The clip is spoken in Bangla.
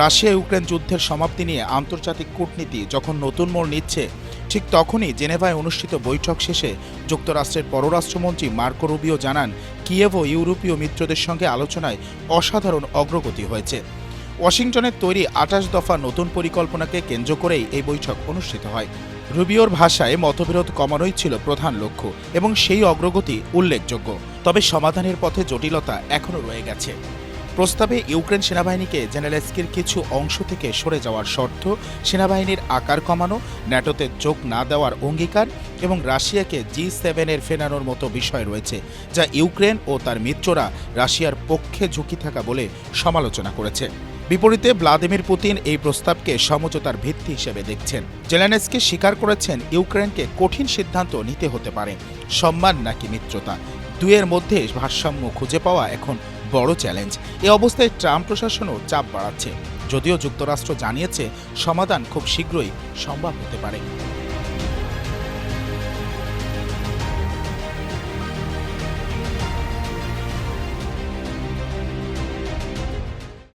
রাশিয়া ইউক্রেন যুদ্ধের সমাপ্তি নিয়ে আন্তর্জাতিক কূটনীতি যখন নতুন মোড় নিচ্ছে, ঠিক তখনই জেনেভায় অনুষ্ঠিত বৈঠক শেষে যুক্তরাষ্ট্রের পররাষ্ট্রমন্ত্রী মার্কো রুবিও জানান কিয়েভ ও ইউরোপীয় মিত্রদের সঙ্গে আলোচনায় অসাধারণ অগ্রগতি হয়েছে। ওয়াশিংটনের তৈরি আঠাশ দফা নতুন পরিকল্পনাকে কেন্দ্র করেই এই বৈঠক অনুষ্ঠিত হয়। রুবিওর ভাষায় মতবিরোধ কমানোই ছিল প্রধান লক্ষ্য এবং সেই অগ্রগতি উল্লেখযোগ্য। তবে সমাধানের পথে জটিলতা এখনও রয়ে গেছে। প্রস্তাবে ইউক্রেন সেনাবাহিনীকে জেনেলেস্কির কিছু অংশ থেকে সরে যাওয়ার শর্ত, সেনাবাহিনীর আকার কমানো, ন্যাটোতে যোগ না দেওয়ার অঙ্গীকার এবং রাশিয়াকে জি সেভেনের ফেরানোর মতো বিষয় রয়েছে, যা ইউক্রেন ও তার মিত্ররা রাশিয়ার পক্ষে ঝুঁকি থাকা বলে সমালোচনা করেছে। বিপরীতে ভ্লাদিমির পুতিন এই প্রস্তাবকে সমঝোতার ভিত্তি হিসেবে দেখছেন। জেলেনেসকে স্বীকার করেছেন ইউক্রেনকে কঠিন সিদ্ধান্ত নিতে হতে পারে। সম্মান নাকি মিত্রতা? দুয়ের মধ্যে ভারসাম্য খুঁজে পাওয়া এখন বড় চ্যালেঞ্জ। এ অবস্থায় ট্রাম্প প্রশাসনও চাপ বাড়াচ্ছে। যদিও যুক্তরাষ্ট্র জানিয়েছে, সমাধান খুব শীঘ্রই সম্ভব হতে পারে।